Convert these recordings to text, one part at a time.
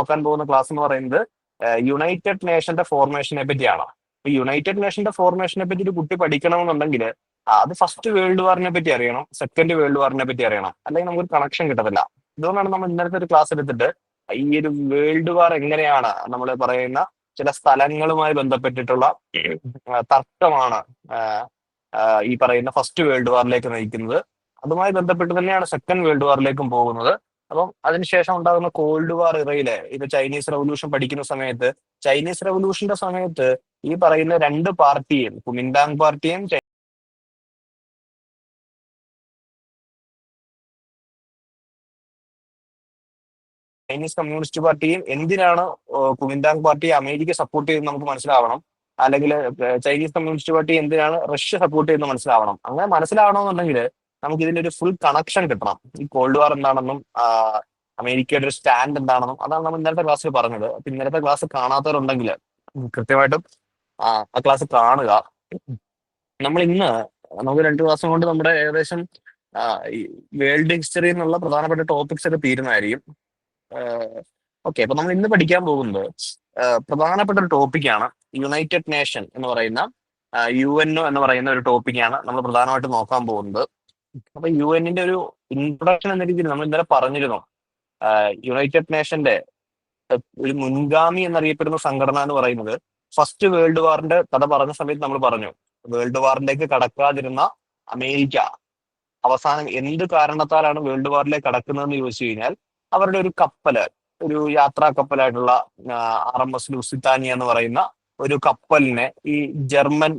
നോക്കാൻ പോകുന്ന ക്ലാസ് എന്ന് പറയുന്നത് യുണൈറ്റഡ് നേഷന്റെ ഫോർമേഷനെ പറ്റിയാണ്. ഇപ്പൊ യുണൈറ്റഡ് നേഷന്റെ ഫോർമേഷനെ പറ്റി ഒരു കുട്ടി പഠിക്കണമെന്നുണ്ടെങ്കിൽ അത് ഫസ്റ്റ് വേൾഡ് വാറിനെ പറ്റി അറിയണം സെക്കൻഡ് വേൾഡ് വാറിനെ പറ്റി അറിയണം. അല്ലെങ്കിൽ നമുക്കൊരു കണക്ഷൻ കിട്ടത്തില്ല. ഇതുകൊണ്ടാണ് നമ്മൾ ഇന്നലത്തെ ഒരു ക്ലാസ് എടുത്തിട്ട് ഈ ഒരു വേൾഡ് വാർ എങ്ങനെയാണ് നമ്മൾ പറയുന്ന ചില സ്ഥലങ്ങളുമായി ബന്ധപ്പെട്ടിട്ടുള്ള തർക്കമാണ് ഈ പറയുന്ന ഫസ്റ്റ് വേൾഡ് വാറിലേക്ക് നയിക്കുന്നത്. അതുമായി ബന്ധപ്പെട്ട് തന്നെയാണ് സെക്കൻഡ് വേൾഡ് വാറിലേക്കും പോകുന്നത്. അപ്പം അതിനുശേഷം ഉണ്ടാകുന്ന കോൾഡ് വാർ ഇറയിലെ ഇപ്പൊ ചൈനീസ് റവല്യൂഷൻ പഠിക്കുന്ന സമയത്ത് ചൈനീസ് റവല്യൂഷന്റെ സമയത്ത് ഈ പറയുന്ന രണ്ട് പാർട്ടിയും കുമിൻഡാങ് പാർട്ടിയും ചൈനീസ് കമ്മ്യൂണിസ്റ്റ് പാർട്ടിയും എന്തിനാണ് കുമിൻഡാങ് പാർട്ടി അമേരിക്ക സപ്പോർട്ട് ചെയ്യുന്നത് നമുക്ക് മനസ്സിലാവണം? അല്ലെങ്കിൽ ചൈനീസ് കമ്മ്യൂണിസ്റ്റ് പാർട്ടി എന്തിനാണ് റഷ്യ സപ്പോർട്ട് ചെയ്യുന്നത് മനസ്സിലാവണം? അങ്ങനെ മനസ്സിലാവണമെന്നുണ്ടെങ്കിൽ നമുക്ക് ഇതിന്റെ ഒരു ഫുൾ കണക്ഷൻ കിട്ടണം. ഈ കോൾഡ് വാർ എന്താണെന്നും അമേരിക്കയുടെ ഒരു സ്റ്റാൻഡ് എന്താണെന്നും അതാണ് നമ്മൾ ഇന്നലത്തെ ക്ലാസ്സിൽ പറഞ്ഞത്. അപ്പൊ ഇന്നലത്തെ ക്ലാസ് കാണാത്തവരുണ്ടെങ്കിൽ കൃത്യമായിട്ടും ആ ക്ലാസ് കാണുക. നമ്മൾ ഇന്ന് നമുക്ക് രണ്ട് ക്ലാസ് കൊണ്ട് നമ്മുടെ ഏകദേശം വേൾഡ് ഹിസ്റ്ററി എന്നുള്ള പ്രധാനപ്പെട്ട ടോപ്പിക്സ് ഒക്കെ തീരുന്നതായിരിക്കും. ഓക്കെ അപ്പൊ നമ്മൾ ഇന്ന് പഠിക്കാൻ പോകുന്നത് പ്രധാനപ്പെട്ട ഒരു ടോപ്പിക്കാണ് യുണൈറ്റഡ് നേഷൻ എന്ന് പറയുന്ന യു എൻ ഒ എന്ന് പറയുന്ന ഒരു ടോപ്പിക്കാണ് നമ്മൾ പ്രധാനമായിട്ട് നോക്കാൻ പോകുന്നത്. അപ്പൊ യു എന്നിന്റെ ഒരു ഇൻട്രൊഡക്ഷൻ എന്ന രീതിയിൽ നമ്മൾ ഇന്നലെ പറഞ്ഞിരുന്നു. യുണൈറ്റഡ് നേഷന്റെ ഒരു മുൻഗാമി എന്നറിയപ്പെടുന്ന സംഘടന എന്ന് പറയുന്നത് ഫസ്റ്റ് വേൾഡ് വാറിന്റെ കഥ പറഞ്ഞ സമയത്ത് നമ്മൾ പറഞ്ഞു. വേൾഡ് വാറിലേക്ക് കടക്കാതിരുന്ന അമേരിക്ക. അവസാനം എന്ത് കാരണത്താലാണ് വേൾഡ് വാറിലേക്ക് കടക്കുന്നതെന്ന് ചോദിച്ചു കഴിഞ്ഞാൽ അവരുടെ ഒരു കപ്പൽ ഒരു യാത്രാ കപ്പലായിട്ടുള്ള ആർ എം എസ് ലുസിത്താനിയ എന്ന് പറയുന്ന ഒരു കപ്പലിനെ ഈ ജർമ്മൻ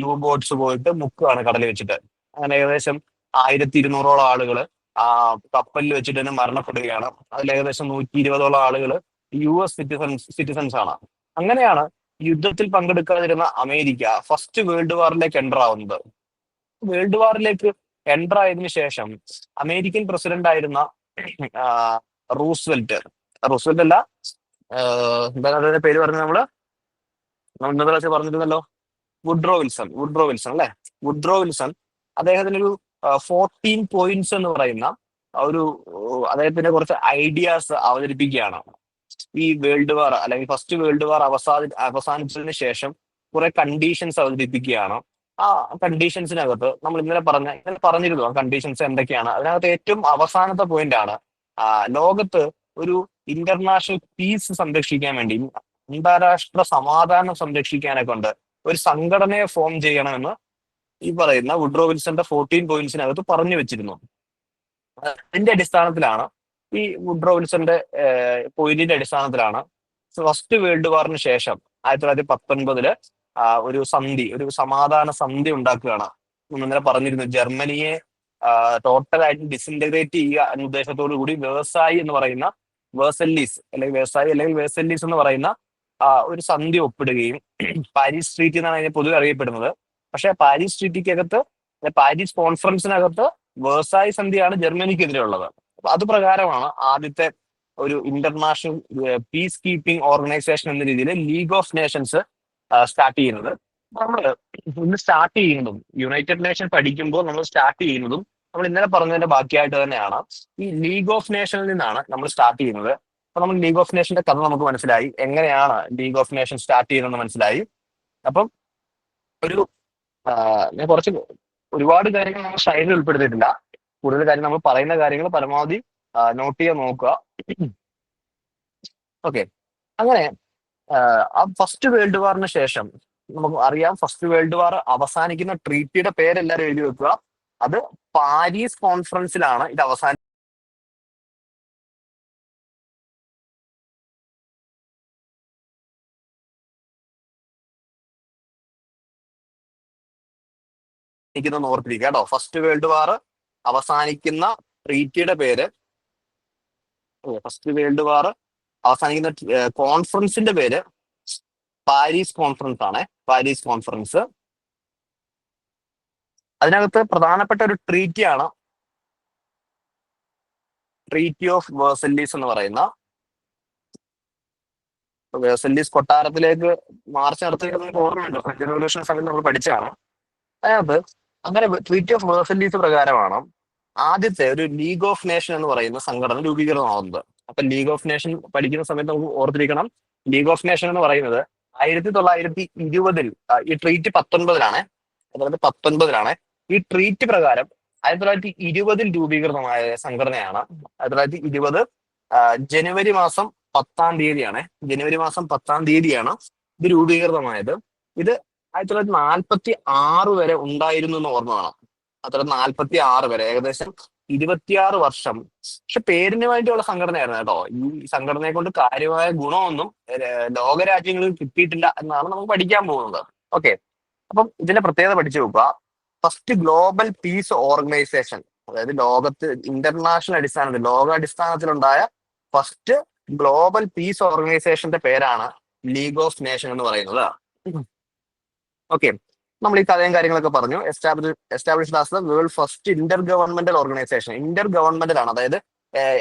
യു ബോട്ട്സ് പോയിട്ട് മുക്കുകയാണ് കടലിൽ വെച്ചിട്ട്. അങ്ങനെ ഏകദേശം ആയിരത്തി ഇരുന്നൂറോളം ആളുകൾ ആ കപ്പലിൽ വെച്ചിട്ട് തന്നെ മരണപ്പെടുകയാണ്. അതിൽ ഏകദേശം നൂറ്റി ഇരുപതോളം ആളുകൾ യു എസ് സിറ്റിസൺസ് സിറ്റിസൺസ് ആണ്. അങ്ങനെയാണ് യുദ്ധത്തിൽ പങ്കെടുക്കാതിരുന്ന അമേരിക്ക ഫസ്റ്റ് വേൾഡ് വാറിലേക്ക് എന്റർ ആവുന്നത്. വേൾഡ് വാറിലേക്ക് എന്റർ ആയതിനു ശേഷം അമേരിക്കൻ പ്രസിഡന്റ് ആയിരുന്ന റൂസ്വെൽറ്റ് റൂസ്വെൽറ്റ് അല്ല എന്താ അതിന്റെ പേര് പറഞ്ഞത് നമ്മൾ? ഇന്നത്തെ പറഞ്ഞിരുന്നല്ലോ. വുഡ്രോ വിൽസൺ വുഡ്രോ വിൽസൺ അല്ലെ? വുഡ്രോ വിൽസൺ അദ്ദേഹത്തിന് ഒരു ഫോർട്ടീൻ പോയിന്റ്സ് എന്ന് പറയുന്ന ഒരു അദ്ദേഹത്തിന്റെ കുറച്ച് ഐഡിയാസ് അവതരിപ്പിക്കുകയാണ്. ഈ വേൾഡ് വാർ അല്ലെങ്കിൽ ഫസ്റ്റ് വേൾഡ് വാർ അവസാന അവസാനിച്ചതിന് ശേഷം കുറെ കണ്ടീഷൻസ് അവതരിപ്പിക്കുകയാണ്. ആ കണ്ടീഷൻസിനകത്ത് നമ്മൾ ഇന്നലെ പറഞ്ഞ ഇന്നലെ പറഞ്ഞിരുന്നു ആ കണ്ടീഷൻസ് എന്തൊക്കെയാണ്. അതിനകത്ത് ഏറ്റവും അവസാനത്തെ പോയിന്റ് ആണ്. ലോകത്ത് ഒരു ഇന്റർനാഷണൽ പീസ് സംരക്ഷിക്കാൻ വേണ്ടി അന്താരാഷ്ട്ര സമാധാനം സംരക്ഷിക്കാനെ കൊണ്ട് ഒരു സംഘടനയെ ഫോം ചെയ്യണമെന്ന് ഈ പറയുന്ന വുഡ്രോ വിൽസന്റെ ഫോർട്ടീൻ പോയിന്റ്സിനകത്ത് പറഞ്ഞു വെച്ചിരുന്നു. അതിന്റെ അടിസ്ഥാനത്തിലാണ് ഈ വുഡ്രോ വിൽസന്റെ പോയിന്റിന്റെ അടിസ്ഥാനത്തിലാണ് ഫസ്റ്റ് വേൾഡ് വാറിന് ശേഷം ആയിരത്തി തൊള്ളായിരത്തി പത്തൊൻപതിൽ ഒരു സന്ധി ഒരു സമാധാന സന്ധി ഉണ്ടാക്കുകയാണ്. ഇന്നലെ പറഞ്ഞിരുന്നു ജർമ്മനിയെ ടോട്ടലായിട്ട് ഡിസിന്റഗ്രേറ്റ് ചെയ്യുക എന്ന ഉദ്ദേശത്തോടു കൂടി വ്യവസായി എന്ന് പറയുന്ന വേഴ്സല്ലീസ് അല്ലെങ്കിൽ വ്യവസായി അല്ലെങ്കിൽ വേഴ്സല്ലീസ് എന്ന് പറയുന്ന ഒരു സന്ധി ഒപ്പിടുകയും പാരീസ് സ്ട്രീറ്റ് എന്നാണ് അതിനെ പൊതുവെ അറിയപ്പെടുന്നത്. പക്ഷെ പാരീസ് ട്രീറ്റിക്കകത്ത് പാരീസ് കോൺഫറൻസിനകത്ത് വ്യവസായ സന്ധിയാണ് ജർമ്മനിക്കെതിരെ ഉള്ളത് അപ്പൊ അത് പ്രകാരമാണ് ആദ്യത്തെ ഒരു ഇന്റർനാഷണൽ പീസ് കീപ്പിംഗ് ഓർഗനൈസേഷൻ എന്ന രീതിയിൽ ലീഗ് ഓഫ് നേഷൻസ് സ്റ്റാർട്ട് ചെയ്യുന്നത്. നമ്മൾ ഇന്ന് സ്റ്റാർട്ട് ചെയ്യുന്നതും യുണൈറ്റഡ് നേഷൻ പഠിക്കുമ്പോൾ നമ്മൾ സ്റ്റാർട്ട് ചെയ്യുന്നതും നമ്മൾ ഇന്നലെ പറഞ്ഞതിന്റെ ബാക്കിയായിട്ട് തന്നെയാണ്. ഈ ലീഗ് ഓഫ് നേഷനിൽ നിന്നാണ് നമ്മൾ സ്റ്റാർട്ട് ചെയ്യുന്നത്. അപ്പൊ നമ്മൾ ലീഗ് ഓഫ് നേഷന്റെ കഥ നമുക്ക് മനസ്സിലായി. എങ്ങനെയാണ് ലീഗ് ഓഫ് നേഷൻ സ്റ്റാർട്ട് ചെയ്യുന്നതെന്ന് മനസ്സിലായി. അപ്പം ഒരു ഞാൻ കുറച്ച് ഒരുപാട് കാര്യങ്ങൾ നമ്മൾ സ്ലൈഡിൽ ഉൾപ്പെടുത്തിയിട്ടില്ല. കൂടുതൽ കാര്യം നമ്മൾ പറയുന്ന കാര്യങ്ങൾ പരമാവധി നോട്ട് ചെയ്യാൻ നോക്കുക. ഓക്കെ അങ്ങനെ ആ, ഫസ്റ്റ് വേൾഡ് വാറിന് ശേഷം നമുക്ക് അറിയാം ഫസ്റ്റ് വേൾഡ് വാർ അവസാനിക്കുന്ന ട്രീറ്റിയുടെ പേരെല്ലാവരും എഴുതി വെക്കുക. അത് പാരീസ് കോൺഫറൻസിലാണ് ഇത് അവസാന അവസാനിക്കുന്ന ഓർത്തിരിക്കുക കേട്ടോ. ഫസ്റ്റ് വേൾഡ് വാർ അവസാനിക്കുന്ന ട്രീറ്റിയുടെ പേര്. ഫസ്റ്റ് വേൾഡ് വാർ അവസാനിക്കുന്ന കോൺഫറൻസിന്റെ പേര് പാരീസ് കോൺഫറൻസ് ആണ്. പാരീസ് കോൺഫറൻസ് അതിനകത്ത് പ്രധാനപ്പെട്ട ഒരു ട്രീറ്റിയാണ് ട്രീറ്റി ഓഫ് വേഴ്സല്ലീസ് എന്ന് പറയുന്ന. വേഴ്സല്ലീസ് കൊട്ടാരത്തിലേക്ക് മാർച്ച് നടത്തിയിരുന്ന ഓർമ്മയുണ്ടോ. ഫ്രഞ്ച് റവല്യൂഷൻ സമയത്ത് നമ്മൾ പഠിച്ചതാണ്. അതിനകത്ത് അങ്ങനെ ട്രീറ്റി ഓഫ് വേഴ്സല്ലീസ് പ്രകാരമാണ് ആദ്യത്തെ ഒരു ലീഗ് ഓഫ് നേഷൻ എന്ന് പറയുന്ന സംഘടന രൂപീകൃതമാവുന്നത് അപ്പൊ ലീഗ് ഓഫ് നേഷൻ പഠിക്കുന്ന സമയത്ത് നമുക്ക് ഓർത്തിരിക്കണം. ലീഗ് ഓഫ് നേഷൻ എന്ന് പറയുന്നത് ആയിരത്തി തൊള്ളായിരത്തി ഇരുപതിൽ ഈ ട്രീറ്റ് പത്തൊൻപതിലാണ്. അതായത് പത്തൊൻപതിലാണ്. ഈ ട്രീറ്റ് പ്രകാരം ആയിരത്തി തൊള്ളായിരത്തി ഇരുപതിൽ രൂപീകൃതമായ സംഘടനയാണ് ആയിരത്തി തൊള്ളായിരത്തി ഇരുപത് ജനുവരി മാസം പത്താം തീയതിയാണ്. ജനുവരി മാസം പത്താം തീയതിയാണ് ഇത് രൂപീകൃതമായത്. ഇത് ആയിരത്തി തൊള്ളായിരത്തി നാൽപ്പത്തി ആറ് വരെ ഉണ്ടായിരുന്നു എന്ന് ഓർമ്മ വേണം. അത്ര നാൽപ്പത്തി ആറ് വരെ. ഏകദേശം ഇരുപത്തിയാറ് വർഷം. പക്ഷെ പേരിന് വേണ്ടിയുള്ള സംഘടനയായിരുന്നു കേട്ടോ. ഈ സംഘടനയെ കൊണ്ട് കാര്യമായ ഗുണമൊന്നും ലോകരാജ്യങ്ങളിൽ കിട്ടിയിട്ടില്ല എന്നാണ് നമുക്ക് പഠിക്കാൻ പോകുന്നത്. ഓക്കെ. അപ്പം ഇതിന്റെ പ്രത്യേകത പഠിച്ചു നോക്കുക. ഫസ്റ്റ് ഗ്ലോബൽ പീസ് ഓർഗനൈസേഷൻ അതായത് ലോകത്ത് ഇന്റർനാഷണൽ അടിസ്ഥാനത്തിൽ ലോകാടിസ്ഥാനത്തിലുണ്ടായ ഫസ്റ്റ് ഗ്ലോബൽ പീസ് ഓർഗനൈസേഷന്റെ പേരാണ് ലീഗ് ഓഫ് നേഷൻ എന്ന് പറയുന്നത്. ഓക്കെ നമ്മൾ ഈ കഥയും കാര്യങ്ങളൊക്കെ പറഞ്ഞു. Establish established as the world first intergovernmental organisation intergovernmental ആണ് അതായത്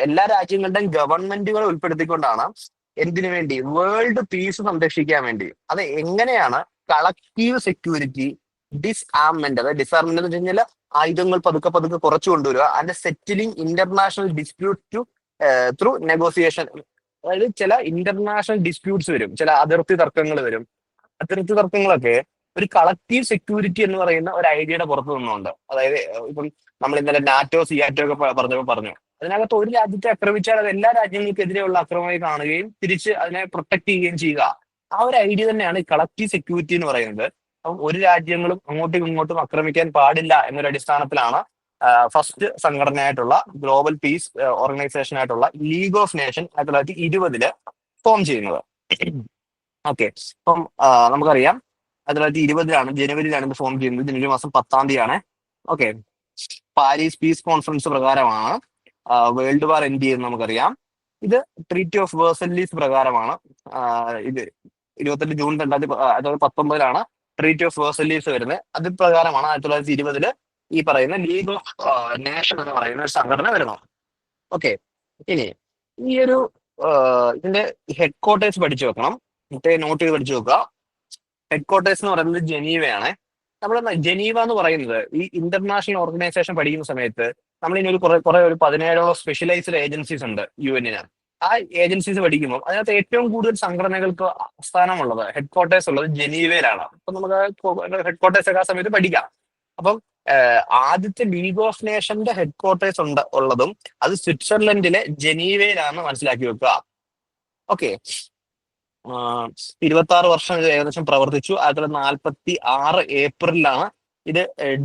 എല്ലാ രാജ്യങ്ങളുടെയും ഗവൺമെന്റുകളെ ഉൾപ്പെടുത്തിക്കൊണ്ടാണ് എന്തിനു വേണ്ടി? വേൾഡ് പീസ് സംരക്ഷിക്കാൻ വേണ്ടി. അത് എങ്ങനെയാണ്? കളക്റ്റീവ് സെക്യൂരിറ്റി ഡിസ്ആർമെന്റ് അതായത് ഡിസ്ആർമെന്റ് എന്ന് വെച്ച് കഴിഞ്ഞാൽ ആയുധങ്ങൾ പതുക്കെ പതുക്കെ കുറച്ചു കൊണ്ടുവരിക. അതിന്റെ settling international dispute to through negotiation അതായത് ചില ഇന്റർനാഷണൽ ഡിസ്പ്യൂട്ട്സ് വരും. ചില അതിർത്തി തർക്കങ്ങൾ വരും. അതിർത്തി തർക്കങ്ങളൊക്കെ ഒരു കളക്റ്റീവ് സെക്യൂരിറ്റി എന്ന് പറയുന്ന ഒരു ഐഡിയയുടെ പുറത്ത് നിന്നുണ്ട്. അതായത് ഇപ്പം നമ്മൾ ഇന്നലെ നാറ്റോ സിയാറ്റോ ഒക്കെ പറഞ്ഞപ്പോൾ പറഞ്ഞു. അതിനകത്ത് ഒരു രാജ്യത്തെ ആക്രമിച്ചാൽ അത് എല്ലാ രാജ്യങ്ങൾക്കെതിരെയുള്ള അക്രമമായി കാണുകയും തിരിച്ച് അതിനെ പ്രൊട്ടക്ട് ചെയ്യുകയും ചെയ്യുക. ആ ഒരു ഐഡിയ തന്നെയാണ് ഈ കളക്റ്റീവ് സെക്യൂരിറ്റി എന്ന് പറയുന്നത്. അപ്പം ഒരു രാജ്യങ്ങളും അങ്ങോട്ടും ഇങ്ങോട്ടും ആക്രമിക്കാൻ പാടില്ല എന്നൊരു അടിസ്ഥാനത്തിലാണ് ഫസ്റ്റ് സംഘടനയായിട്ടുള്ള ഗ്ലോബൽ പീസ് ഓർഗനൈസേഷൻ ആയിട്ടുള്ള ലീഗ് ഓഫ് നേഷൻ ആയിരത്തി തൊള്ളായിരത്തി ഇരുപതിൽ ഫോം ചെയ്യുന്നത്. ഓക്കെ അപ്പം നമുക്കറിയാം ആയിരത്തി തൊള്ളായിരത്തി ഇരുപതിലാണ് ജനുവരിയിലാണ് ഇത് ഫോം ചെയ്യുന്നത്. ജനുവരി മാസം പത്താം തീയതിയാണ്. ഓക്കെ പാരീസ് പീസ് കോൺഫറൻസ് പ്രകാരമാണ് വേൾഡ് വാർ എൻഡ് ചെയ്യുന്നത് നമുക്കറിയാം. ഇത് ട്രീറ്റി ഓഫ് വേഴ്സല്ലീസ് പ്രകാരമാണ്. ഇത് ഇരുപത്തെട്ട് ജൂൺ രണ്ടായിരത്തി അതായത് പത്തൊമ്പതിലാണ് ട്രീറ്റി ഓഫ് വേഴ്സല്ലീസ് വരുന്നത്. അത് പ്രകാരമാണ് ആയിരത്തി തൊള്ളായിരത്തി ഇരുപതിൽ ഈ പറയുന്ന ലീഗ് ഓഫ് നേഷൻ എന്ന് പറയുന്ന ഒരു സംഘടന വരുന്നത്. ഓക്കെ ഇനി ഈ ഒരു ഇതിന്റെ ഹെഡ് ക്വാർട്ടേഴ്സ് പഠിച്ചു വെക്കണം. മറ്റേ നോട്ട് ചെയ്ത് പഠിച്ചു വെക്കുക. ഹെഡ് ക്വാർട്ടേഴ്സ് എന്ന് പറയുന്നത് ജനീവയാണ്. നമ്മൾ ജനീവ എന്ന് പറയുന്നത് ഈ ഇന്റർനാഷണൽ ഓർഗനൈസേഷൻ പഠിക്കുന്ന സമയത്ത് നമ്മൾ ഇനി ഒരു കുറെ കുറെ ഒരു പതിനേഴോളം സ്പെഷ്യലൈസ്ഡ് ഏജൻസീസ് ഉണ്ട് യു എന്നിന് ആ ഏജൻസീസ് പഠിക്കുമ്പോൾ അതിനകത്ത് ഏറ്റവും കൂടുതൽ സംഘടനകൾക്ക് സ്ഥാനമുള്ളത് ഹെഡ് ക്വാർട്ടേഴ്സ് ഉള്ളത് ജനീവയിലാണ്. അപ്പൊ നമുക്ക് ഹെഡ് ക്വാർട്ടേഴ്സ് ഒക്കെ ആ സമയത്ത് പഠിക്കാം. അപ്പം ആദ്യത്തെ ലീഗ് ഓഫ് നേഷന്റെ ഹെഡ്ക്വാർട്ടേഴ്സ് ഉണ്ട് ഉള്ളതും അത് സ്വിറ്റ്സർലൻഡിലെ ജനീവയിലാണെന്ന് മനസ്സിലാക്കി വെക്കുക. ഓക്കെ. ഇരുപത്തി ആറ് വർഷം ഇത് ഏകദേശം പ്രവർത്തിച്ചു. ആയിരത്തി തൊള്ളായിരത്തി നാൽപ്പത്തി ആറ് ഏപ്രിലാണ് ഇത്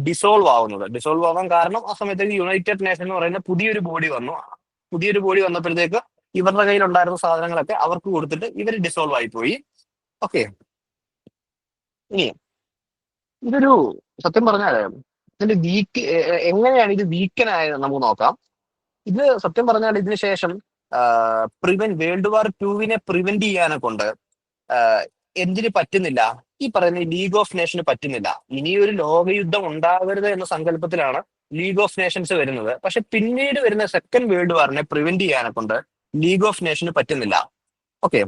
ഡിസോൾവ് ആവുന്നത്. ഡിസോൾവ് ആവാൻ കാരണം ആ സമയത്തേക്ക് യുണൈറ്റഡ് നേഷൻ എന്ന് പറയുന്ന പുതിയൊരു ബോഡി വന്നു. പുതിയൊരു ബോഡി വന്നപ്പോഴത്തേക്ക് ഇവരുടെ കയ്യിൽ ഉണ്ടായിരുന്ന സാധനങ്ങളൊക്കെ അവർക്ക് കൊടുത്തിട്ട് ഇവർ ഡിസോൾവ് ആയിപ്പോയി. പോയി ഓക്കെ ഇനി ഇതൊരു സത്യം പറഞ്ഞാൽ ഇതിന്റെ വീക്ക് എങ്ങനെയാണ് ഇത് വീക്കനായത് നമുക്ക് നോക്കാം. ഇത് സത്യം പറഞ്ഞാൽ ഇതിന് ശേഷം പ്രിവെന്റ് വേൾഡ് വാർ ടൂവിനെ പ്രിവെന്റ് ചെയ്യാനെ കൊണ്ട് എന്തിന് പറ്റുന്നില്ല? ഈ പറയുന്ന ലീഗ് ഓഫ് നേഷന് പറ്റുന്നില്ല. ഇനിയൊരു ലോകയുദ്ധം ഉണ്ടാവരുത് എന്ന സങ്കല്പത്തിലാണ് ലീഗ് ഓഫ് നേഷൻസ് വരുന്നത്. പക്ഷെ പിന്നീട് വരുന്ന സെക്കൻഡ് വേൾഡ് വാറിനെ പ്രിവെന്റ് ചെയ്യാനെ കൊണ്ട് ലീഗ് ഓഫ് നേഷന് പറ്റുന്നില്ല. ഓക്കെ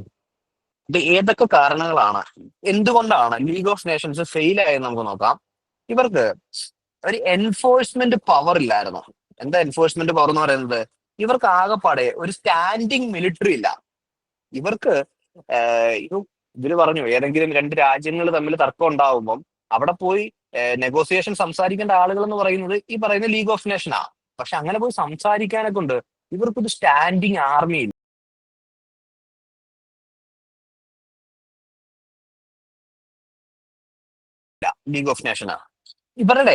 ഇത് ഏതൊക്കെ കാരണങ്ങളാണ്? എന്തുകൊണ്ടാണ് ലീഗ് ഓഫ് നേഷൻസ് ഫെയിൽ ആയത് നമുക്ക് നോക്കാം. ഇവർക്ക് ഒരു എൻഫോഴ്സ്മെന്റ് പവർ ഇല്ലായിരുന്നു. എന്താ എൻഫോഴ്സ്മെന്റ് പവർ എന്ന് പറയുന്നത്? ഇവർക്ക് ആകെപ്പാടെ ഒരു സ്റ്റാൻഡിങ് മിലിറ്ററി ഇല്ല. ഇവർക്ക് ഇവർ പറഞ്ഞു ഏതെങ്കിലും രണ്ട് രാജ്യങ്ങൾ തമ്മിൽ തർക്കം ഉണ്ടാവുമ്പം അവിടെ പോയി നെഗോസിയേഷൻ സംസാരിക്കേണ്ട ആളുകൾ എന്ന് പറയുന്നത് ഈ പറയുന്ന ലീഗ് ഓഫ് നേഷൻ നേഷനാ പക്ഷെ അങ്ങനെ പോയി സംസാരിക്കാനൊക്കെ ഉണ്ട്. ഇവർക്കൊരു സ്റ്റാൻഡിങ് ആർമി ഇല്ല. ലീഗ് ഓഫ് നേഷനാ ഇവരുടെ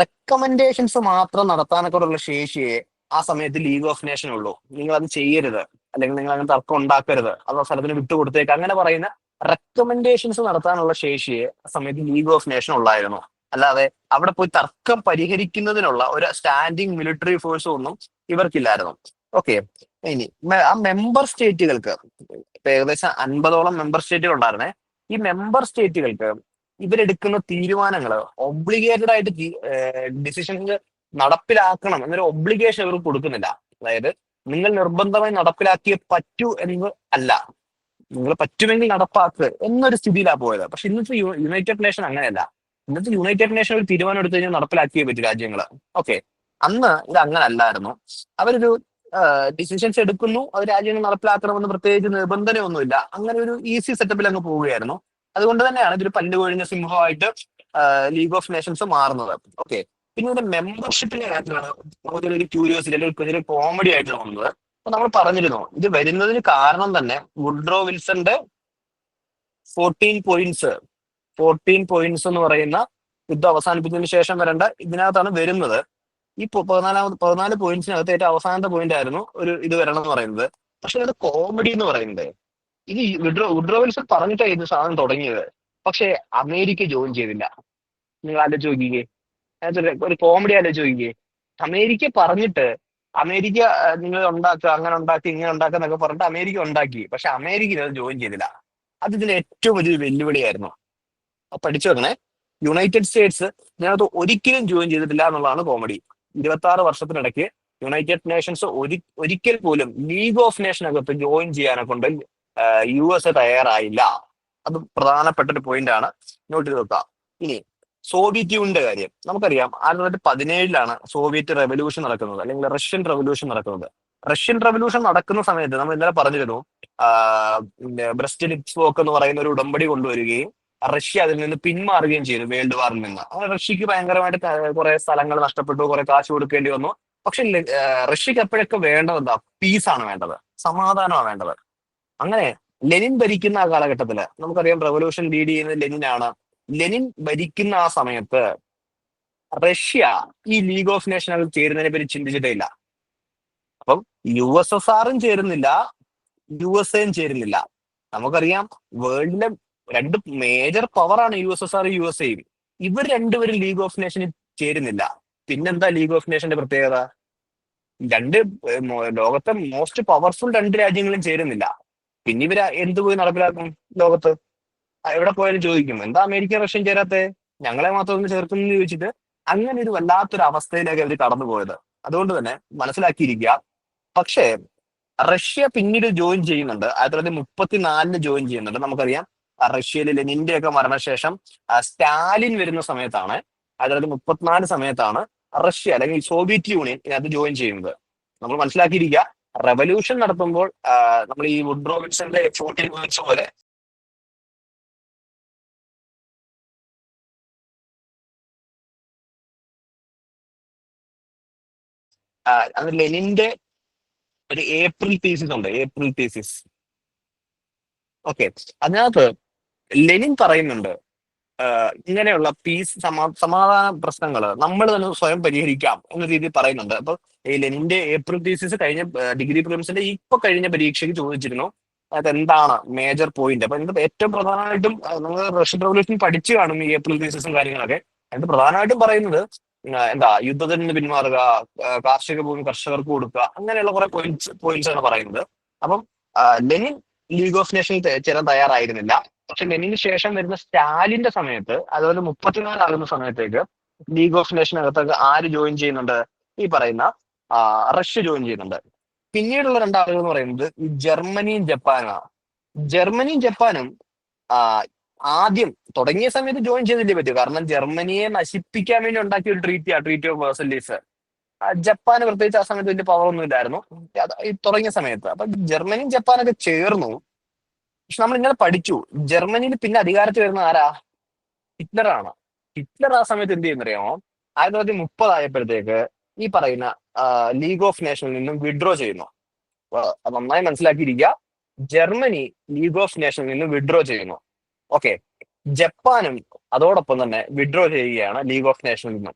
റെക്കമെൻഡേഷൻസ് മാത്രം നടത്താനൊക്കെ ഉള്ള ശേഷിയെ ആ സമയത്ത് ലീഗ് ഓഫ് നേഷൻ ഉള്ളൂ. നിങ്ങൾ അത് ചെയ്യരുത്. അല്ലെങ്കിൽ നിങ്ങൾ അങ്ങനെ തർക്കം ഉണ്ടാക്കരുത്. അത് ആ സ്ഥലത്തിന് വിട്ടുകൊടുത്തേക്ക് അങ്ങനെ പറയുന്ന റെക്കമെൻഡേഷൻസ് നടത്താനുള്ള ശേഷിയെ ആ സമയത്ത് ലീഗ് ഓഫ് നേഷൻ ഉള്ളായിരുന്നു. അല്ലാതെ അവിടെ പോയി തർക്കം പരിഹരിക്കുന്നതിനുള്ള ഒരു സ്റ്റാൻഡിങ് മിലിറ്ററി ഫോഴ്സ് ഒന്നും ഇവർക്കില്ലായിരുന്നു. ഓക്കെ ഇനി ആ മെമ്പർ സ്റ്റേറ്റുകൾക്ക് ഏകദേശം അൻപതോളം മെമ്പർ സ്റ്റേറ്റുകൾ ഉണ്ടായിരുന്നേ. ഈ മെമ്പർ സ്റ്റേറ്റുകൾക്ക് ഇവരെടുക്കുന്ന തീരുമാനങ്ങൾ ഒബ്ലിഗേറ്റഡ് ആയിട്ട് ഡിസിഷൻസ് നടപ്പിലാക്കണം എന്നൊരു ഒബ്ലിഗേഷൻ അവർ കൊടുക്കുന്നില്ല. അതായത് നിങ്ങൾ നിർബന്ധമായി നടപ്പിലാക്കിയേ പറ്റൂ എന്ന് അല്ല. നിങ്ങൾ പറ്റുമെങ്കിൽ നടപ്പാക്കുക എന്നൊരു സ്ഥിതിയിലാണ് പോയത്. പക്ഷെ ഇന്നത്തെ യുണൈറ്റഡ് നേഷൻ അങ്ങനെയല്ല. ഇന്നത്തെ യുണൈറ്റഡ് നേഷൻ ഒരു തീരുമാനം എടുത്തു കഴിഞ്ഞാൽ നടപ്പിലാക്കിയേ പറ്റൂ രാജ്യങ്ങൾ ഓക്കെ അന്ന് ഇത് അങ്ങനെ അല്ലായിരുന്നു. അവരൊരു ഡിസിഷൻസ് എടുക്കുന്നു. അത് രാജ്യങ്ങൾ നടപ്പിലാക്കണമെന്ന് പ്രത്യേകിച്ച് നിബന്ധനയൊന്നുമില്ല അങ്ങനെ ഒരു ഈസി സെറ്റപ്പിൽ അങ്ങ് പോവുകയായിരുന്നു. അതുകൊണ്ട് തന്നെയാണ് ഇതൊരു പല്ലുകൊഴിഞ്ഞ സിംഹമായിട്ട് ലീഗ് ഓഫ് നേഷൻസ് മാറുന്നത്. ഓക്കെ പിന്നെ ഇവിടെ മെമ്പർഷിപ്പിന്റെ കാര്യത്തിലാണ് ഒരു ക്യൂരിയോസിറ്റി അല്ലെങ്കിൽ ഒരു കോമഡി ആയിട്ട് തോന്നുന്നത്. അപ്പൊ നമ്മൾ പറഞ്ഞിരുന്നു ഇത് വരുന്നതിന് കാരണം തന്നെ വുഡ്രോ വിൽസന്റെ ഫോർട്ടീൻ പോയിന്റ്സ് ഫോർട്ടീൻ പോയിന്റ്സ് എന്ന് പറയുന്ന യുദ്ധം അവസാനിപ്പിച്ചതിന് ശേഷം വരേണ്ട ഇതിനകത്താണ് വരുന്നത്. ഈ പതിനാലാമത് പതിനാല് പോയിന്റ്സിനകത്ത് ഏറ്റവും അവസാനത്തെ പോയിന്റ് ആയിരുന്നു ഒരു ഇത് വരണം എന്ന് പറയുന്നത്. പക്ഷെ അത് കോമഡി എന്ന് പറയുന്നത്. ഇത് വിഡ്രോ വിഡ്രോ വിൽസൺ പറഞ്ഞിട്ടാണ് ഇത് സാധനം തുടങ്ങിയത്. പക്ഷെ അമേരിക്ക ജോയിൻ ചെയ്തില്ല. നിങ്ങൾ ആലോചിച്ച് നോക്കിക്കേ. ഒരു കോമഡി ആലോചിച്ച് നോക്കിക്കേ അമേരിക്ക പറഞ്ഞിട്ട് അമേരിക്ക നിങ്ങൾ ഉണ്ടാക്കുക അങ്ങനെ ഉണ്ടാക്കി ഇങ്ങനെ ഉണ്ടാക്കുക എന്നൊക്കെ പറഞ്ഞിട്ട് അമേരിക്ക ഉണ്ടാക്കി. പക്ഷെ അമേരിക്കയിൽ അത് ജോയിൻ ചെയ്തില്ല. അത് ഇതിന് ഏറ്റവും വലിയൊരു വെല്ലുവിളിയായിരുന്നു. പഠിച്ചു വെക്കണേ യുണൈറ്റഡ് സ്റ്റേറ്റ്സ് ഇതിനകത്ത് ഒരിക്കലും ജോയിൻ ചെയ്തിട്ടില്ല എന്നുള്ളതാണ് കോമഡി ഇരുപത്തി ആറ് വർഷത്തിനിടയ്ക്ക് യുണൈറ്റഡ് നേഷൻസ് ഒരി ഒരിക്കൽ പോലും ലീഗ് ഓഫ് നേഷൻ അകത്ത് ജോയിൻ ചെയ്യാനെ കൊണ്ട് യു എസ് എ തയ്യാറായില്ല. അത് പ്രധാനപ്പെട്ട ഒരു പോയിന്റ് ആണ്. നോട്ട് ചെയ്ത് വെക്കുക. ഇനി സോവിയറ്റ് യൂണിയന്റെ കാര്യം. നമുക്കറിയാം ആയിരത്തി തൊള്ളായിരത്തി പതിനേഴിലാണ് സോവിയറ്റ് റെവല്യൂഷൻ നടക്കുന്നത് അല്ലെങ്കിൽ റഷ്യൻ റെവല്യൂഷൻ നടക്കുന്നത്. റഷ്യൻ റെവല്യൂഷൻ നടക്കുന്ന സമയത്ത് നമ്മൾ ഇന്നലെ പറഞ്ഞിരുന്നു ബ്രസ്റ്റ് ലിപ്സ്ബോക്ക് എന്ന് പറയുന്ന ഒരു ഉടമ്പടി കൊണ്ടുവരികയും റഷ്യ അതിൽ നിന്ന് പിന്മാറുകയും ചെയ്തു വേൾഡ് വാറിൽ നിന്ന്. റഷ്യക്ക് ഭയങ്കരമായിട്ട് കുറെ സ്ഥലങ്ങൾ നഷ്ടപ്പെട്ടു കുറെ കാശ് കൊടുക്കേണ്ടി വന്നു. പക്ഷെ റഷ്യക്ക് എപ്പോഴൊക്കെ വേണ്ടത് എന്താ? പീസാണ് വേണ്ടത് സമാധാനമാണ് വേണ്ടത്. അങ്ങനെ ലെനിൻ ഭരിക്കുന്ന ആ കാലഘട്ടത്തിൽ നമുക്കറിയാം റെവല്യൂഷൻ ലീഡ് ചെയ്യുന്നത് ലെനിനാണ്. ലെനിൻ ഭരിക്കുന്ന ആ സമയത്ത് റഷ്യ ഈ ലീഗ് ഓഫ് നേഷനുകൾ ചേരുന്നതിനെ പറ്റി ചിന്തിച്ചിട്ടേ ഇല്ല അപ്പം യു എസ് എസ് ആറും ചേരുന്നില്ല യു എസ് എയും ചേരുന്നില്ല. നമുക്കറിയാം വേൾഡിലെ രണ്ട് മേജർ പവറാണ് U S S R U S എയും. ഇവർ രണ്ടുപേരും ലീഗ് ഓഫ് നേഷനിൽ ചേരുന്നില്ല. പിന്നെന്താ ലീഗ് ഓഫ് നേഷന്റെ പ്രത്യേകത? രണ്ട് ലോകത്തെ മോസ്റ്റ് പവർഫുൾ രണ്ട് രാജ്യങ്ങളും ചേരുന്നില്ല. പിന്നെ ഇവർ എന്ത് പോയി നടപ്പിലാക്കും ലോകത്ത്? എവിടെ പോയാലും ചോദിക്കും എന്താ അമേരിക്ക റഷ്യൻ ചേരാത്തെ? ഞങ്ങളെ മാത്രം ഒന്ന് ചേർക്കുന്നു ചോദിച്ചിട്ട് അങ്ങനെ ഒരു വല്ലാത്തൊരു അവസ്ഥയിലേക്ക് അവർ കടന്നു പോയത്. അതുകൊണ്ട് തന്നെ മനസ്സിലാക്കിയിരിക്കുക. പക്ഷേ റഷ്യ പിന്നീട് ജോയിൻ ചെയ്യുന്നുണ്ട്. ആയിരത്തി തൊള്ളായിരത്തി മുപ്പത്തിനാലിന് ജോയിൻ ചെയ്യുന്നുണ്ട്. നമുക്കറിയാം റഷ്യയിൽ ലെനിന്റെ ഒക്കെ മരണശേഷം സ്റ്റാലിൻ വരുന്ന സമയത്താണ് ആയിരത്തി തൊള്ളായിരത്തി മുപ്പത്തിനാല് സമയത്താണ് റഷ്യ അല്ലെങ്കിൽ സോവിയറ്റ് യൂണിയൻ ഇതിനകത്ത് ജോയിൻ ചെയ്യുന്നത്. നമ്മൾ മനസ്സിലാക്കിയിരിക്കുക റെവല്യൂഷൻ നടത്തുമ്പോൾ നമ്മൾ ഈ വുഡ്രോ വിൽസന്റെ ഫോർട്ടീൻ പോലെ അത് ലെനിന്റെ ഒരു ഏപ്രിൽ തീസിസ് ഉണ്ട് ഏപ്രിൽ തീസിസ് ഓക്കെ അതിനകത്ത് ലെനിൻ പറയുന്നുണ്ട് ഇങ്ങനെയുള്ള പീസ് സമാ സമാധാന പ്രശ്നങ്ങൾ നമ്മൾ തന്നെ സ്വയം പരിഹരിക്കാം എന്ന രീതിയിൽ പറയുന്നുണ്ട്. അപ്പൊ ഈ ലെനിന്റെ ഏപ്രിൽ തീസിസ് കഴിഞ്ഞ ഡിഗ്രി പ്രിലിംസിന്റെ ഇപ്പൊ കഴിഞ്ഞ പരീക്ഷയ്ക്ക് ചോദിച്ചിരുന്നു അതെന്താണ് മേജർ പോയിന്റ് അപ്പൊ എന്താ ഏറ്റവും പ്രധാനമായിട്ടും നമ്മൾ റഷ്യൻ റവല്യൂഷൻ പഠിച്ചു കാണും ഈ ഏപ്രിൽ തീസിസും കാര്യങ്ങളൊക്കെ. അതിന് പ്രധാനമായിട്ടും പറയുന്നത് എന്താ യുദ്ധത്തിൽ നിന്ന് പിന്മാറുക കാർഷിക ഭൂമി കർഷകർക്ക് കൊടുക്കുക അങ്ങനെയുള്ള കുറെ പോയിന്റ്സ് പോയിന്റ്സ് ആണ് പറയുന്നത്. അപ്പം ലെനിൻ ലീഗ് ഓഫ് നേഷൻ ചേരാൻ തയ്യാറായിരുന്നില്ല. പക്ഷെ ലെനിന് ശേഷം വരുന്ന സ്റ്റാലിന്റെ സമയത്ത് അതുപോലെ മുപ്പത്തിനാലാകുന്ന സമയത്തേക്ക് ലീഗ് ഓഫ് നേഷനകത്തേക്ക് ആര് ജോയിൻ ചെയ്യുന്നുണ്ട്? ഈ പറയുന്ന റഷ്യ ജോയിൻ ചെയ്യുന്നുണ്ട്. പിന്നീടുള്ള രണ്ടാളുകൾ എന്ന് പറയുന്നത് ജർമ്മനിയും ജപ്പാനുമാണ്. ജർമ്മനിയും ജപ്പാനും ആദ്യം തുടങ്ങിയ സമയത്ത് ജോയിൻ ചെയ്തില്ലേ പറ്റൂ. കാരണം ജർമ്മനിയെ നശിപ്പിക്കാൻ വേണ്ടി ഉണ്ടാക്കിയ ഒരു ട്രീറ്റിയാ ട്രീറ്റി ഓഫ് വേഴ്സലീസ് ജപ്പാന് പ്രത്യേകിച്ച് ആ സമയത്ത് വലിയ പവർ ഒന്നും ഇല്ലായിരുന്നു. തുടങ്ങിയ സമയത്ത്. അപ്പൊ ജർമ്മനിയും ജപ്പാനൊക്കെ ചേർന്നു. പക്ഷെ നമ്മൾ ഇങ്ങനെ പഠിച്ചു. ജർമ്മനിയിൽ പിന്നെ അധികാരത്തിൽ വരുന്ന ആരാ? ഹിറ്റ്ലറാണ് ഹിറ്റ്ലർ ആ സമയത്ത് എന്ത് ചെയ്യുന്നറിയാമോ? ആയിരത്തി തൊള്ളായിരത്തി മുപ്പതായപ്പോഴത്തേക്ക് ഈ പറയുന്ന ലീഗ് ഓഫ് നേഷനിൽ നിന്നും വിഡ്രോ ചെയ്യുന്നു. നന്നായി മനസ്സിലാക്കിയിരിക്കുക. ജർമ്മനി ലീഗ് ഓഫ് നേഷനിൽ നിന്നും വിഡ്രോ ചെയ്യുന്നു. ഓക്കെ. ജപ്പാനും അതോടൊപ്പം തന്നെ വിഡ്രോ ചെയ്യുകയാണ് ലീഗ് ഓഫ് നേഷനിൽ നിന്നും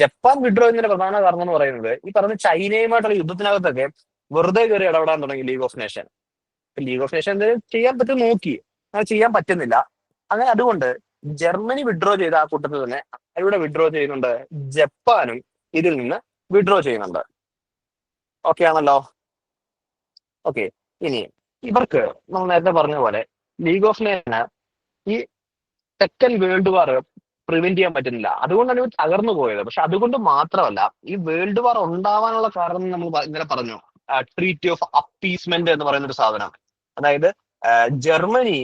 ജപ്പാൻ വിഡ്രോ ചെയ്യുന്നതിന്റെ പ്രധാന കാരണം എന്ന് പറയുന്നത് ഈ പറഞ്ഞ ചൈനയുമായിട്ടുള്ള യുദ്ധത്തിനകത്തൊക്കെ വെറുതെ കയറി ഇടപെടാൻ തുടങ്ങി league of nation. League of nation എന്തെങ്കിലും ചെയ്യാൻ പറ്റും നോക്കി. അങ്ങനെ ചെയ്യാൻ പറ്റുന്നില്ല. അങ്ങനെ അതുകൊണ്ട് ജർമ്മനി വിഡ്രോ ചെയ്ത ആ കൂട്ടത്തിൽ തന്നെ ആരുടെ വിഡ്രോ ചെയ്യുന്നുണ്ട് ജപ്പാനും ഇതിൽ നിന്ന് വിഡ്രോ ചെയ്യുന്നുണ്ട്. ഓക്കെ ആണല്ലോ. ഓക്കെ. ഇനി ഇവർക്ക് നമ്മൾ നേരത്തെ പറഞ്ഞ പോലെ ലീഗ് ഓഫ് നേഷന് ഈ സെക്കൻഡ് വേൾഡ് വാർ പ്രിവെന്റ് ചെയ്യാൻ പറ്റുന്നില്ല. അതുകൊണ്ടാണ് ഇവർ തകർന്നു പോയത്. പക്ഷെ അതുകൊണ്ട് മാത്രമല്ല ഈ വേൾഡ് വാർ ഉണ്ടാവാനുള്ള കാരണം നമ്മൾ ഇങ്ങനെ പറഞ്ഞു. ട്രീറ്റി ഓഫ് അപ്പീസ്മെന്റ് എന്ന് പറയുന്ന ഒരു സാധനം. അതായത് ജർമ്മനി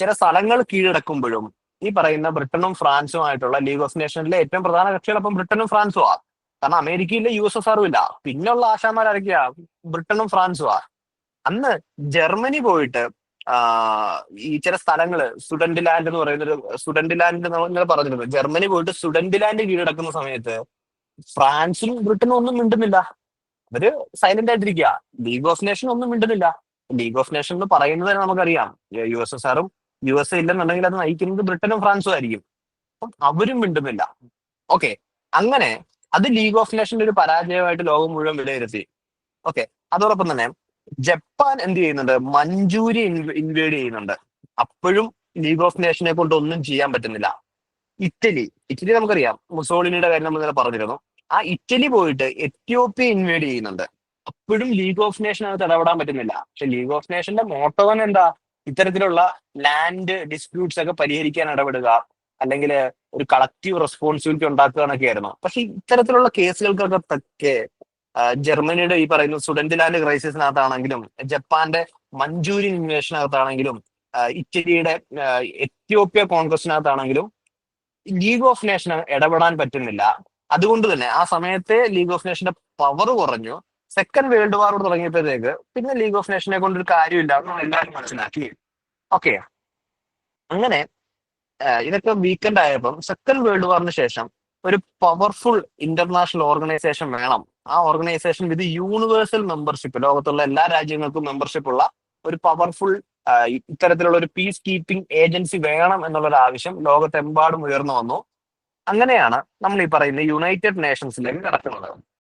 ചില സ്ഥലങ്ങൾ കീഴടക്കുമ്പോഴും ഈ പറയുന്ന ബ്രിട്ടനും ഫ്രാൻസും ആയിട്ടുള്ള ലീഗ് ഓഫ് നേഷനിലെ ഏറ്റവും പ്രധാന കക്ഷികളൊപ്പം ബ്രിട്ടനും ഫ്രാൻസും ആ കാരണം അമേരിക്കയിലെ യു എസ് എസ് ആറും ഇല്ല. പിന്നെയുള്ള ആശാന്മാരൊക്കെയാ? ബ്രിട്ടനും ഫ്രാൻസും ആ അന്ന് ജർമ്മനി പോയിട്ട് ഈ ചില സ്ഥലങ്ങൾ സ്റ്റുഡന്റ് ലാൻഡ് എന്ന് പറയുന്ന ഒരു സ്റ്റുഡന്റ് ലാൻഡ് ഇങ്ങനെ പറഞ്ഞിരുന്നു. ജർമ്മനി പോയിട്ട് സ്റ്റുഡന്റ് ലാൻഡ് കീഴടക്കുന്ന സമയത്ത് ഫ്രാൻസും ബ്രിട്ടനും ഒന്നും മിണ്ടുന്നില്ല. അവർ സൈലന്റ് ആയിട്ടിരിക്കുക ലീഗ് ഓഫ് നേഷൻ ഒന്നും മിണ്ടുന്നില്ല. ലീഗ് ഓഫ് നേഷൻ എന്ന് പറയുന്നത് തന്നെ നമുക്കറിയാം. യു എസ് എസ് ആറും യു എസ് എ ഇല്ലെന്നുണ്ടെങ്കിൽ അത് നയിക്കുന്നത് ബ്രിട്ടനും ഫ്രാൻസും ആയിരിക്കും. അപ്പം അവരും മിണ്ടുന്നില്ല. ഓക്കെ. അങ്ങനെ അത് ലീഗ് ഓഫ് നേഷന്റെ ഒരു പരാജയമായിട്ട് ലോകം മുഴുവൻ വിലയിരുത്തി. ഓക്കെ. അതോടൊപ്പം തന്നെ ജപ്പാൻ എന്ത് ചെയ്യുന്നുണ്ട്? മഞ്ചൂരി ഇൻവേഡ് ചെയ്യുന്നുണ്ട്. അപ്പോഴും ലീഗ് ഓഫ് നേഷനെ കൊണ്ട് ഒന്നും ചെയ്യാൻ പറ്റുന്നില്ല. ഇറ്റലി ഇറ്റലി നമുക്കറിയാം. മുസോളിനിയുടെ കാര്യം നമ്മൾ ഇന്നലെ പറഞ്ഞിരുന്നു. ആ ഇറ്റലി പോയിട്ട് എത്യോപ്യ ഇൻവേഡ് ചെയ്യുന്നുണ്ട്. അപ്പോഴും ലീഗ് ഓഫ് നേഷൻ അത് ഇടപെടാൻ പറ്റുന്നില്ല. പക്ഷെ ലീഗ് ഓഫ് നേഷന്റെ മോട്ടോ തന്നെ എന്താ? ഇത്തരത്തിലുള്ള ലാൻഡ് ഡിസ്പ്യൂട്ട്സ് ഒക്കെ പരിഹരിക്കാൻ ഇടപെടുക. അല്ലെങ്കിൽ ഒരു കളക്റ്റീവ് റെസ്പോൺസിബിലിറ്റി ഉണ്ടാക്കുക എന്നൊക്കെ ആയിരുന്നു. പക്ഷെ ഇത്തരത്തിലുള്ള കേസുകൾക്കൊക്കെ ജർമ്മനിയുടെ ഈ പറയുന്ന സ്റ്റുഡന്റ് ലാൻഡ് ക്രൈസിസിനകത്താണെങ്കിലും ജപ്പാന്റെ മഞ്ചൂരിയൻ ഇൻവേഷനകത്താണെങ്കിലും ഇറ്റലിയുടെ എത്യോപ്യ കോൺഗ്രസിനകത്താണെങ്കിലും ലീഗ് ഓഫ് നേഷൻ ഇടപെടാൻ പറ്റുന്നില്ല. അതുകൊണ്ട് തന്നെ ആ സമയത്തെ ലീഗ് ഓഫ് നേഷന്റെ പവർ കുറഞ്ഞു. സെക്കൻഡ് വേൾഡ് വാർ തുടങ്ങിയപ്പോഴത്തേക്ക് പിന്നെ ലീഗ് ഓഫ് നേഷനെ കൊണ്ട് ഒരു കാര്യമില്ല എല്ലാവരും മനസ്സിലാക്കി. ഓക്കെ. അങ്ങനെ ഇതൊക്കെ വീക്കെൻഡ് ആയപ്പം സെക്കൻഡ് വേൾഡ് വാറിന് ശേഷം ഒരു പവർഫുൾ ഇന്റർനാഷണൽ ഓർഗനൈസേഷൻ വേണം. ആ ഓർഗനൈസേഷൻ വിത്ത് യൂണിവേഴ്സൽ മെമ്പർഷിപ്പ് ലോകത്തുള്ള എല്ലാ രാജ്യങ്ങൾക്കും മെമ്പർഷിപ്പ് ഉള്ള ഒരു പവർഫുൾ ഇത്തരത്തിലുള്ള ഒരു പീസ് കീപ്പിംഗ് ഏജൻസി വേണം എന്നുള്ളൊരു ആവശ്യം ലോകത്തെമ്പാടും ഉയർന്നു വന്നു. അങ്ങനെയാണ് നമ്മൾ ഈ പറയുന്ന യുണൈറ്റഡ് നേഷൻസിലേക്ക് കടക്കുന്നത്.